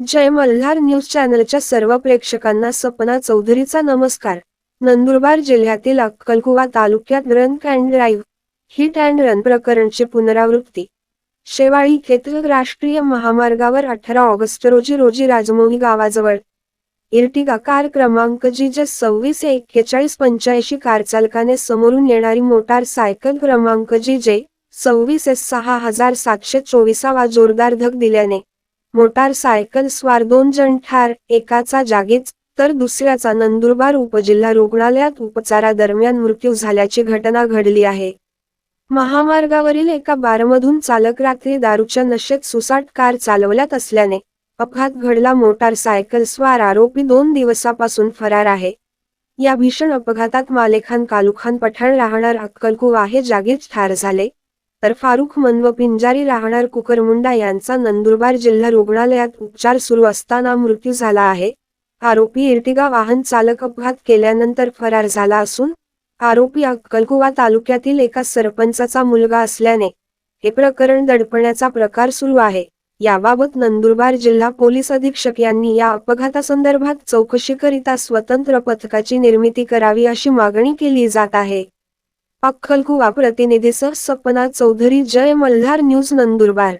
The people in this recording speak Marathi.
जय मल्हार न्यूज चॅनलच्या सर्व प्रेक्षकांना सपना चौधरीचा नमस्कार. नंदुरबार जिल्ह्यातील अक्कलकुवा तालुक्यात run and drive hit and run प्रकरणची पुनरावृत्ती. शेवाळी खेत्र राष्ट्रीय महामार्गावर अठरा ऑगस्ट रोजी रोजी राजमोही गावाजवळ. इर्टिगा कार क्रमांक जी जे सव्वीस एक्केचाळीस पंच्याऐंशी कार चालकाने समोरून येणारी मोटार सायकल क्रमांक जी जे सव्वीस एस सहा हजार सातशे चोवीसावा जोरदार धक दिल्याने मोटारसायकल स्वार दोन जण ठार एकाचा जागीच तर दुसऱ्याचा नंदुरबार उपजिल्हा रुग्णालयात उपचारादरम्यान मृत्यू झाल्याची घटना घडली आहे. महामार्गावरील एका बारमधून चालक रात्री दारूच्या नशेत सुसाट कार चालवल्यात असल्याने अपघात घडला. मोटारसायकल स्वार आरोपी दोन दिवसापासून फरार आहे. या भीषण अपघातात मालेखान कालुखान पठाण राहणार अक्कलकुवा हे जागीच ठार झाले. तर फारुख मन व पिंजारी राहणार कुकरमुंडा यांचा नंदुरबार जिल्हा रुग्णालयात उपचार सुरू असताना मृत्यू झाला आहे. आरोपी इर्टिगा वाहन चालक अपघात केल्यानंतर फरार झाला असून आरोपी अक्कलकुवा तालुक्यातील एका सरपंचाचा मुलगा असल्याने हे प्रकरण दडपण्याचा प्रकार सुरू आहे. याबाबत नंदुरबार जिल्हा पोलीस अधीक्षक यांनी या अपघातासंदर्भात चौकशीकरिता स्वतंत्र पथकाची निर्मिती करावी अशी मागणी केली जात आहे. अक्कलकुवा प्रतिनिधीसह सपना चौधरी जय मल्हार न्यूज नंदुरबार.